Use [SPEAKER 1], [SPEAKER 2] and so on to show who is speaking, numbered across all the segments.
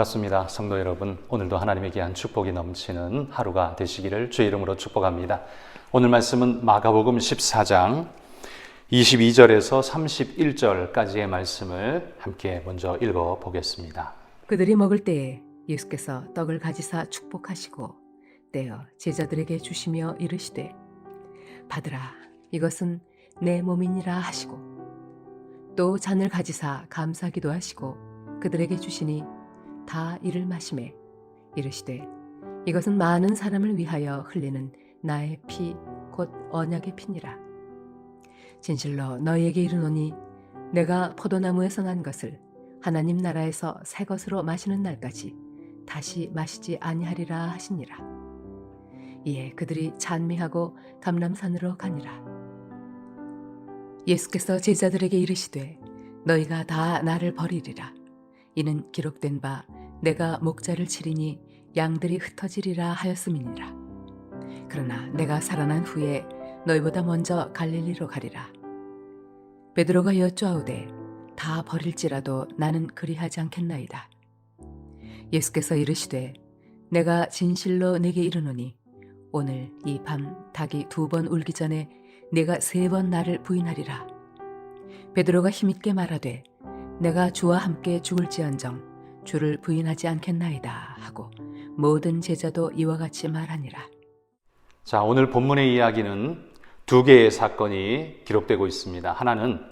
[SPEAKER 1] 반갑습니다. 성도 여러분. 오늘도 하나님의 귀한 축복이 넘치는 하루가 되시기를 주의 이름으로 축복합니다. 오늘 말씀은 마가복음 14장 22절에서 31절까지의 말씀을 함께 먼저 읽어 보겠습니다.
[SPEAKER 2] 그들이 먹을 때에 예수께서 떡을 가지사 축복하시고 떼어 제자들에게 주시며 이르시되 받으라 이것은 내 몸이니라 하시고 또 잔을 가지사 감사기도 하시고 그들에게 주시니 다 이를 마시매 이르시되 이것은 많은 사람을 위하여 흘리는 나의 피 곧 언약의 피니라 진실로 너희에게 이르노니 내가 포도나무에서 난 것을 하나님 나라에서 새 것으로 마시는 날까지 다시 마시지 아니하리라 하시니라. 이에 그들이 찬미하고 감람산으로 가니라. 예수께서 제자들에게 이르시되 너희가 다 나를 버리리라. 이는 기록된 바 내가 목자를 치리니 양들이 흩어지리라 하였음이니라. 그러나 내가 살아난 후에 너희보다 먼저 갈릴리로 가리라. 베드로가 여쭈아오되 다 버릴지라도 나는 그리하지 않겠나이다. 예수께서 이르시되 내가 진실로 내게 이르노니 오늘 이 밤 닭이 두 번 울기 전에 내가 세 번 나를 부인하리라. 베드로가 힘있게 말하되 내가 주와 함께 죽을지언정 주를 부인하지 않겠나이다 하고 모든 제자도 이와 같이 말하니라.
[SPEAKER 1] 자, 오늘 본문의 이야기는 두 개의 사건이 기록되고 있습니다. 하나는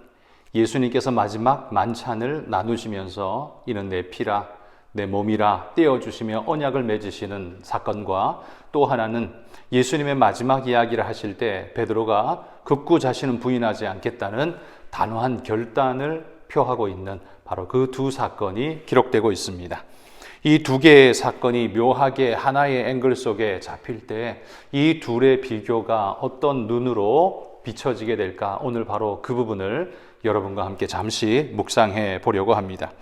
[SPEAKER 1] 예수님께서 마지막 만찬을 나누시면서 이는 내 피라 내 몸이라 떼어주시며 언약을 맺으시는 사건과 또 하나는 예수님의 마지막 이야기를 하실 때 베드로가 극구 자신은 부인하지 않겠다는 단호한 결단을 표하고 있는 바로 그 두 사건이 기록되고 있습니다. 이 두 개의 사건이 묘하게 하나의 앵글 속에 잡힐 때 이 둘의 비교가 어떤 눈으로 비춰지게 될까 오늘 바로 그 부분을 여러분과 함께 잠시 묵상해 보려고 합니다.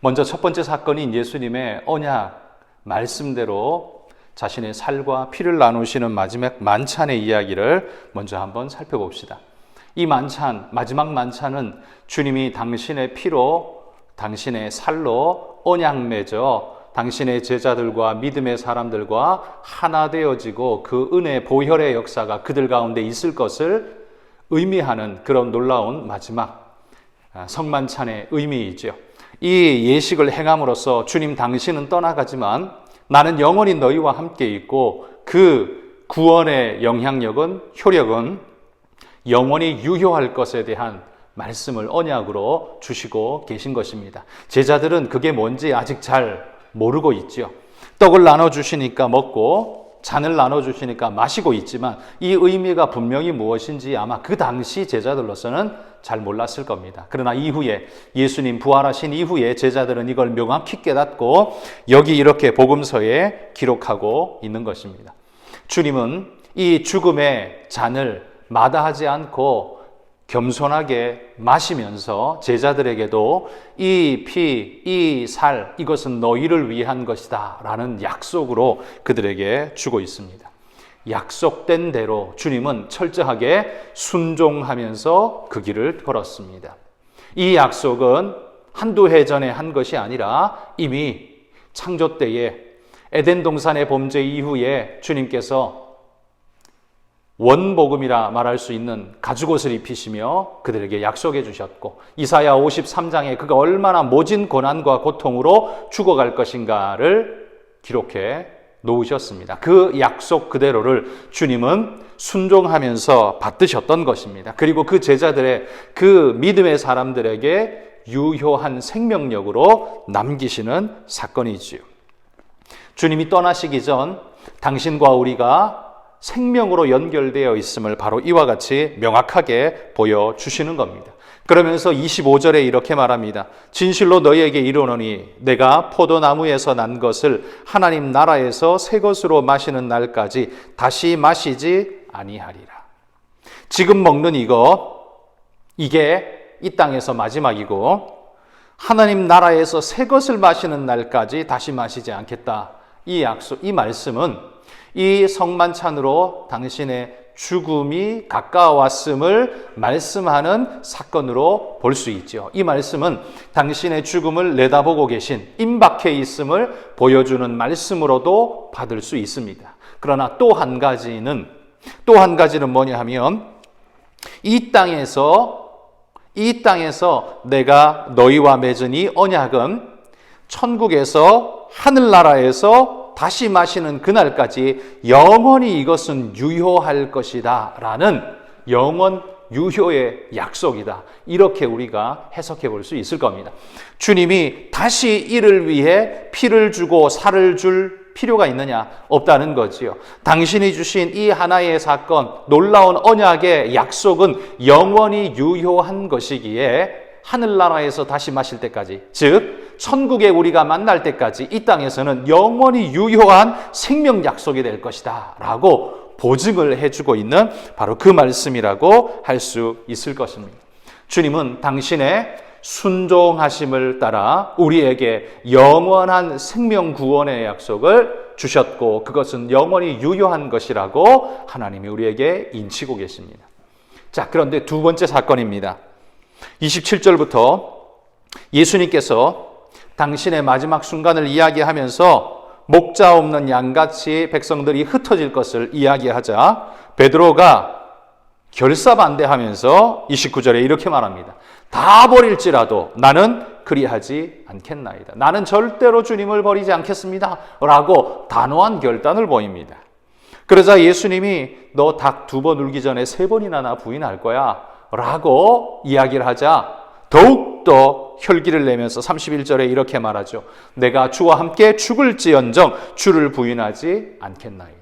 [SPEAKER 1] 먼저 첫 번째 사건인 예수님의 언약 말씀대로 자신의 살과 피를 나누시는 마지막 만찬의 이야기를 먼저 한번 살펴봅시다. 이 만찬, 마지막 만찬은 주님이 당신의 피로, 당신의 살로 언약 맺어 당신의 제자들과 믿음의 사람들과 하나 되어지고 그 은혜 보혈의 역사가 그들 가운데 있을 것을 의미하는 그런 놀라운 마지막 성만찬의 의미이죠. 이 예식을 행함으로써 주님 당신은 떠나가지만 나는 영원히 너희와 함께 있고 그 구원의 영향력은 효력은 영원히 유효할 것에 대한 말씀을 언약으로 주시고 계신 것입니다. 제자들은 그게 뭔지 아직 잘 모르고 있지요. 떡을 나눠 주시니까 먹고 잔을 나눠 주시니까 마시고 있지만 이 의미가 분명히 무엇인지 아마 그 당시 제자들로서는 잘 몰랐을 겁니다. 그러나 이후에 예수님 부활하신 이후에 제자들은 이걸 명확히 깨닫고 여기 이렇게 복음서에 기록하고 있는 것입니다. 주님은 이 죽음의 잔을 마다하지 않고 겸손하게 마시면서 제자들에게도 이 피, 이 살, 이것은 너희를 위한 것이다. 라는 약속으로 그들에게 주고 있습니다. 약속된 대로 주님은 철저하게 순종하면서 그 길을 걸었습니다. 이 약속은 한두 해 전에 한 것이 아니라 이미 창조 때에 에덴 동산의 범죄 이후에 주님께서 원복음이라 말할 수 있는 가죽옷을 입히시며 그들에게 약속해 주셨고 이사야 53장에 그가 얼마나 모진 고난과 고통으로 죽어갈 것인가를 기록해 놓으셨습니다. 그 약속 그대로를 주님은 순종하면서 받드셨던 것입니다. 그리고 그 제자들의 그 믿음의 사람들에게 유효한 생명력으로 남기시는 사건이지요. 주님이 떠나시기 전 당신과 우리가 생명으로 연결되어 있음을 바로 이와 같이 명확하게 보여주시는 겁니다. 그러면서 25절에 이렇게 말합니다. 진실로 너희에게 이르노니 내가 포도나무에서 난 것을 하나님 나라에서 새 것으로 마시는 날까지 다시 마시지 아니하리라. 지금 먹는 이거 이게 이 땅에서 마지막이고 하나님 나라에서 새 것을 마시는 날까지 다시 마시지 않겠다. 이 약속, 이 말씀은 이 성만찬으로 당신의 죽음이 가까웠음을 말씀하는 사건으로 볼 수 있죠. 이 말씀은 당신의 죽음을 내다보고 계신 임박해 있음을 보여주는 말씀으로도 받을 수 있습니다. 그러나 또 한 가지는 또 한 가지는 뭐냐 하면 이 땅에서 이 땅에서 내가 너희와 맺은 이 언약은 천국에서 하늘나라에서 다시 마시는 그날까지 영원히 이것은 유효할 것이다 라는 영원 유효의 약속이다. 이렇게 우리가 해석해 볼 수 있을 겁니다. 주님이 다시 이를 위해 피를 주고 살을 줄 필요가 있느냐? 없다는 거지요. 당신이 주신 이 하나의 사건, 놀라운 언약의 약속은 영원히 유효한 것이기에 하늘나라에서 다시 마실 때까지, 즉, 천국에 우리가 만날 때까지 이 땅에서는 영원히 유효한 생명 약속이 될 것이다. 라고 보증을 해주고 있는 바로 그 말씀이라고 할 수 있을 것입니다. 주님은 당신의 순종하심을 따라 우리에게 영원한 생명 구원의 약속을 주셨고 그것은 영원히 유효한 것이라고 하나님이 우리에게 인치고 계십니다. 자, 그런데 두 번째 사건입니다. 27절부터 예수님께서 당신의 마지막 순간을 이야기하면서 목자 없는 양같이 백성들이 흩어질 것을 이야기하자 베드로가 결사반대하면서 29절에 이렇게 말합니다. 다 버릴지라도 나는 그리하지 않겠나이다. 나는 절대로 주님을 버리지 않겠습니다. 라고 단호한 결단을 보입니다. 그러자 예수님이 너 닭 두 번 울기 전에 세 번이나 나 부인할 거야. 라고 이야기를 하자 더욱더 혈기를 내면서 31절에 이렇게 말하죠. 내가 주와 함께 죽을지언정 주를 부인하지 않겠나이다.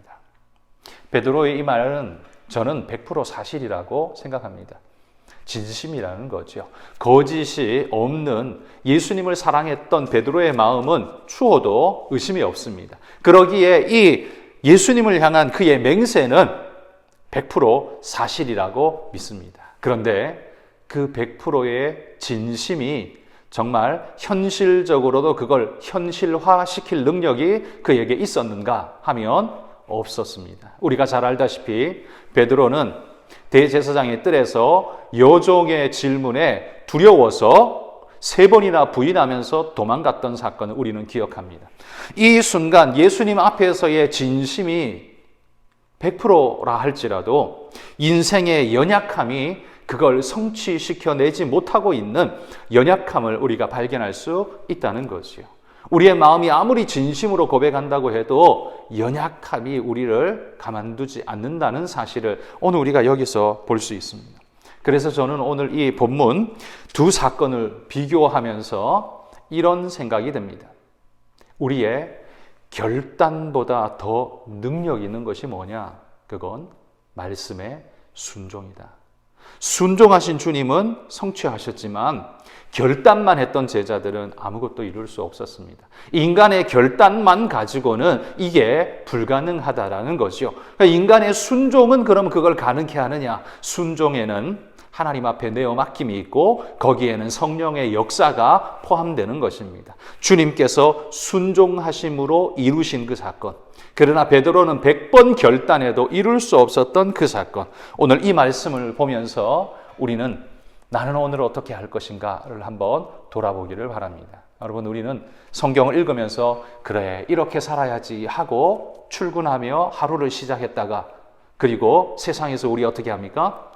[SPEAKER 1] 베드로의 이 말은 저는 100% 사실이라고 생각합니다. 진심이라는 거죠. 거짓이 없는 예수님을 사랑했던 베드로의 마음은 추호도 의심이 없습니다. 그러기에 이 예수님을 향한 그의 맹세는 100% 사실이라고 믿습니다. 그런데 그 100%의 진심이 정말 현실적으로도 그걸 현실화 시킬 능력이 그에게 있었는가 하면 없었습니다. 우리가 잘 알다시피 베드로는 대제사장의 뜰에서 여종의 질문에 두려워서 세 번이나 부인하면서 도망갔던 사건을 우리는 기억합니다. 이 순간 예수님 앞에서의 진심이 100%라 할지라도 인생의 연약함이 그걸 성취시켜내지 못하고 있는 연약함을 우리가 발견할 수 있다는 거지요. 우리의 마음이 아무리 진심으로 고백한다고 해도 연약함이 우리를 가만두지 않는다는 사실을 오늘 우리가 여기서 볼 수 있습니다. 그래서 저는 오늘 이 본문 두 사건을 비교하면서 이런 생각이 듭니다. 우리의 결단보다 더 능력 있는 것이 뭐냐? 그건 말씀의 순종이다. 순종하신 주님은 성취하셨지만 결단만 했던 제자들은 아무것도 이룰 수 없었습니다. 인간의 결단만 가지고는 이게 불가능하다라는 거죠. 그러니까 인간의 순종은 그럼 그걸 가능케 하느냐? 순종에는 하나님 앞에 내어 맡김이 있고 거기에는 성령의 역사가 포함되는 것입니다. 주님께서 순종하심으로 이루신 그 사건. 그러나 베드로는 100번 결단해도 이룰 수 없었던 그 사건. 오늘 이 말씀을 보면서 우리는 나는 오늘 어떻게 할 것인가를 한번 돌아보기를 바랍니다. 여러분, 우리는 성경을 읽으면서 그래, 이렇게 살아야지 하고 출근하며 하루를 시작했다가 그리고 세상에서 우리 어떻게 합니까?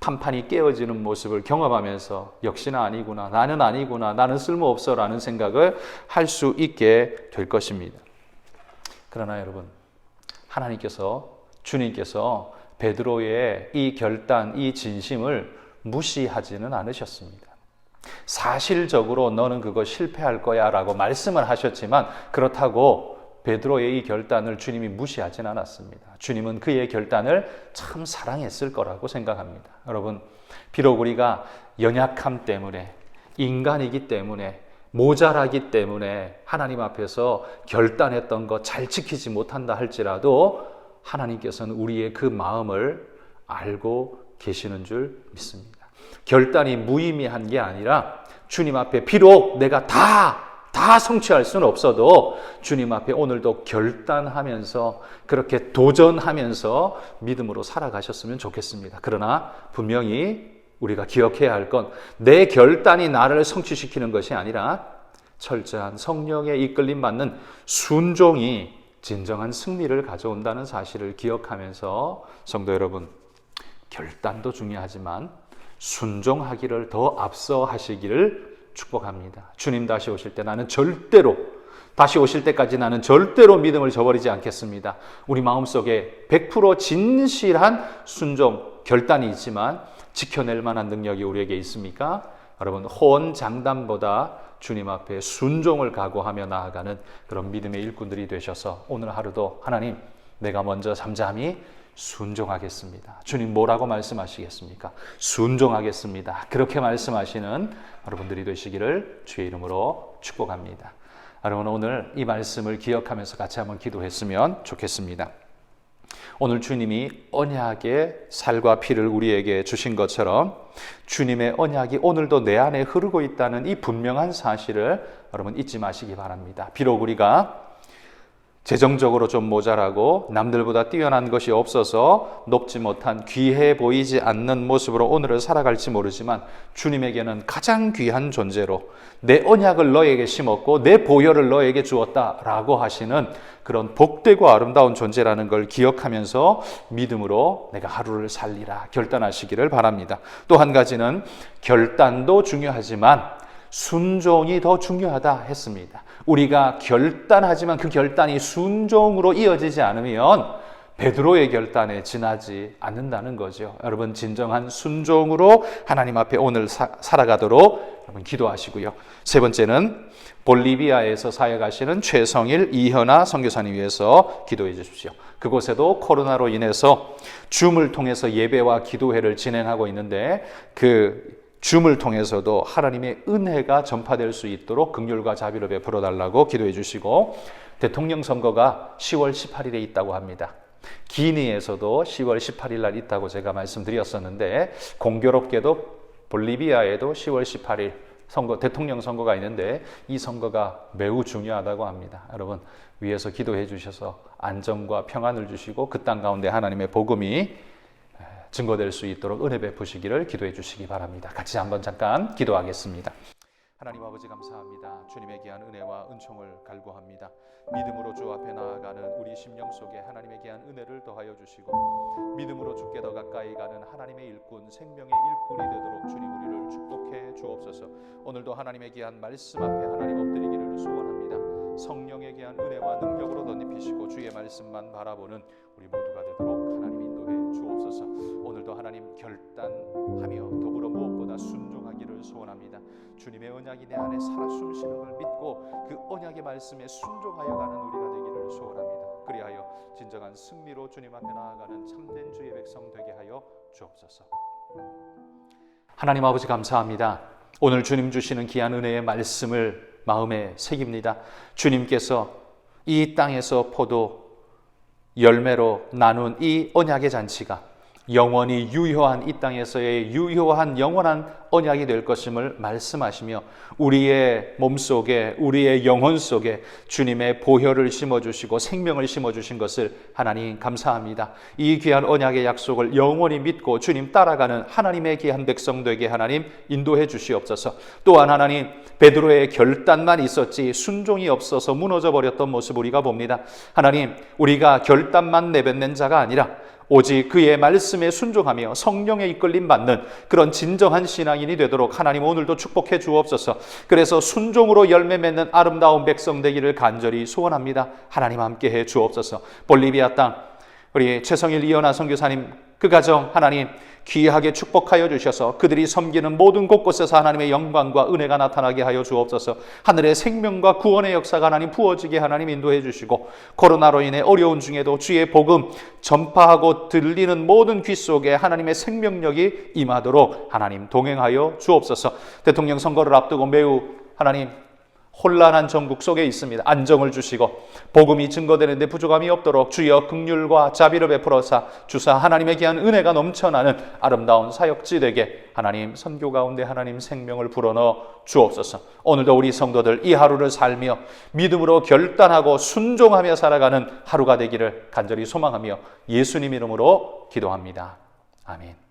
[SPEAKER 1] 판판이 깨어지는 모습을 경험하면서 역시나 아니구나, 나는 아니구나, 나는 쓸모없어 라는 생각을 할 수 있게 될 것입니다. 그러나 여러분, 하나님께서, 주님께서 베드로의 이 결단, 이 진심을 무시하지는 않으셨습니다. 사실적으로 너는 그거 실패할 거야 라고 말씀을 하셨지만 그렇다고 베드로의 이 결단을 주님이 무시하진 않았습니다. 주님은 그의 결단을 참 사랑했을 거라고 생각합니다. 여러분, 비록 우리가 연약함 때문에 인간이기 때문에 모자라기 때문에 하나님 앞에서 결단했던 것 잘 지키지 못한다 할지라도 하나님께서는 우리의 그 마음을 알고 계시는 줄 믿습니다. 결단이 무의미한 게 아니라 주님 앞에 비록 내가 다 다 성취할 수는 없어도 주님 앞에 오늘도 결단하면서 그렇게 도전하면서 믿음으로 살아가셨으면 좋겠습니다. 그러나 분명히 우리가 기억해야 할 건 내 결단이 나를 성취시키는 것이 아니라 철저한 성령의 이끌림 받는 순종이 진정한 승리를 가져온다는 사실을 기억하면서 성도 여러분 결단도 중요하지만 순종하기를 더 앞서 하시기를 축복합니다. 주님 다시 오실 때 나는 절대로 다시 오실 때까지 나는 절대로 믿음을 저버리지 않겠습니다. 우리 마음속에 100% 진실한 순종 결단이 있지만 지켜낼 만한 능력이 우리에게 있습니까? 여러분 호언 장담보다 주님 앞에 순종을 각오하며 나아가는 그런 믿음의 일꾼들이 되셔서 오늘 하루도 하나님 내가 먼저 잠잠히 순종하겠습니다. 주님 뭐라고 말씀하시겠습니까? 순종하겠습니다. 그렇게 말씀하시는 여러분들이 되시기를 주의 이름으로 축복합니다. 여러분 오늘 이 말씀을 기억하면서 같이 한번 기도했으면 좋겠습니다. 오늘 주님이 언약의 살과 피를 우리에게 주신 것처럼 주님의 언약이 오늘도 내 안에 흐르고 있다는 이 분명한 사실을 여러분 잊지 마시기 바랍니다. 비록 우리가 재정적으로 좀 모자라고 남들보다 뛰어난 것이 없어서 높지 못한 귀해 보이지 않는 모습으로 오늘을 살아갈지 모르지만 주님에게는 가장 귀한 존재로 내 언약을 너에게 심었고 내 보혈을 너에게 주었다라고 하시는 그런 복되고 아름다운 존재라는 걸 기억하면서 믿음으로 내가 하루를 살리라 결단하시기를 바랍니다. 또 한 가지는 결단도 중요하지만 순종이 더 중요하다 했습니다. 우리가 결단하지만 그 결단이 순종으로 이어지지 않으면 베드로의 결단에 지나지 않는다는 거죠. 여러분 진정한 순종으로 하나님 앞에 오늘 사, 살아가도록 여러분 기도하시고요. 세 번째는 볼리비아에서 사역하시는 최성일 이현아 선교사님 위해서 기도해 주십시오. 그곳에도 코로나로 인해서 줌을 통해서 예배와 기도회를 진행하고 있는데 그 줌을 통해서도 하나님의 은혜가 전파될 수 있도록 긍휼과 자비를 베풀어 달라고 기도해 주시고 대통령 선거가 10월 18일에 있다고 합니다. 기니에서도 10월 18일 날 있다고 제가 말씀드렸었는데 공교롭게도 볼리비아에도 10월 18일 선거 대통령 선거가 있는데 이 선거가 매우 중요하다고 합니다. 여러분 위에서 기도해 주셔서 안정과 평안을 주시고 그 땅 가운데 하나님의 복음이 증거될 수 있도록 은혜 베푸시기를 기도해 주시기 바랍니다. 같이 한번 잠깐 기도하겠습니다. 하나님 아버지 감사합니다. 주님의 귀한 은혜와 은총을 갈구합니다. 믿음으로 주 앞에 나아가는 우리 심령 속에 하나님의 귀한 은혜를 더하여 주시고 믿음으로 주께 더 가까이 가는 하나님의 일꾼 생명의 일꾼이 되도록 주님 우리를 축복해 주옵소서. 오늘도 하나님의 귀한 말씀 앞에 하나님 엎드리기를 소원합니다. 성령의 귀한 은혜와 능력으로 덧입히시고 주의 말씀만 바라보는 우리 모두가 되도록 오늘도 하나님 결단하며 더불어 무엇보다 순종하기를 소원합니다. 주님의 언약이 내 안에 살아 숨쉬는 걸 믿고 그 언약의 말씀에 순종하여 가는 우리가 되기를 소원합니다. 그리하여 진정한 승리로 주님 앞에 나아가는 참된 주의 백성 되게 하여 주옵소서. 하나님 아버지 감사합니다. 오늘 주님 주시는 귀한 은혜의 말씀을 마음에 새깁니다. 주님께서 이 땅에서 포도 열매로 나눈 이 언약의 잔치가 영원히 유효한 이 땅에서의 유효한 영원한 언약이 될 것임을 말씀하시며 우리의 몸 속에 우리의 영혼 속에 주님의 보혈을 심어 주시고 생명을 심어 주신 것을 하나님 감사합니다. 이 귀한 언약의 약속을 영원히 믿고 주님 따라가는 하나님의 귀한 백성 되게 하나님 인도해 주시옵소서. 또한 하나님 베드로의 결단만 있었지 순종이 없어서 무너져 버렸던 모습 우리가 봅니다. 하나님 우리가 결단만 내뱉는 자가 아니라 오직 그의 말씀에 순종하며 성령의 이끌림 받는 그런 진정한 신앙인이 되도록 하나님 오늘도 축복해 주옵소서. 그래서 순종으로 열매 맺는 아름다운 백성 되기를 간절히 소원합니다. 하나님 함께 해 주옵소서. 볼리비아 땅 우리 최성일 이현아 선교사님 그 가정 하나님 귀하게 축복하여 주셔서 그들이 섬기는 모든 곳곳에서 하나님의 영광과 은혜가 나타나게 하여 주옵소서. 하늘의 생명과 구원의 역사가 하나님 부어지게 하나님 인도해 주시고 코로나로 인해 어려운 중에도 주의 복음 전파하고 들리는 모든 귀 속에 하나님의 생명력이 임하도록 하나님 동행하여 주옵소서. 대통령 선거를 앞두고 매우 하나님 혼란한 전국 속에 있습니다. 안정을 주시고 복음이 증거되는데 부족함이 없도록 주여 극률과 자비를 베풀어사 주사 하나님의 귀한 은혜가 넘쳐나는 아름다운 사역지 되게 하나님 선교 가운데 하나님 생명을 불어넣어 주옵소서. 오늘도 우리 성도들 이 하루를 살며 믿음으로 결단하고 순종하며 살아가는 하루가 되기를 간절히 소망하며 예수님 이름으로 기도합니다. 아멘.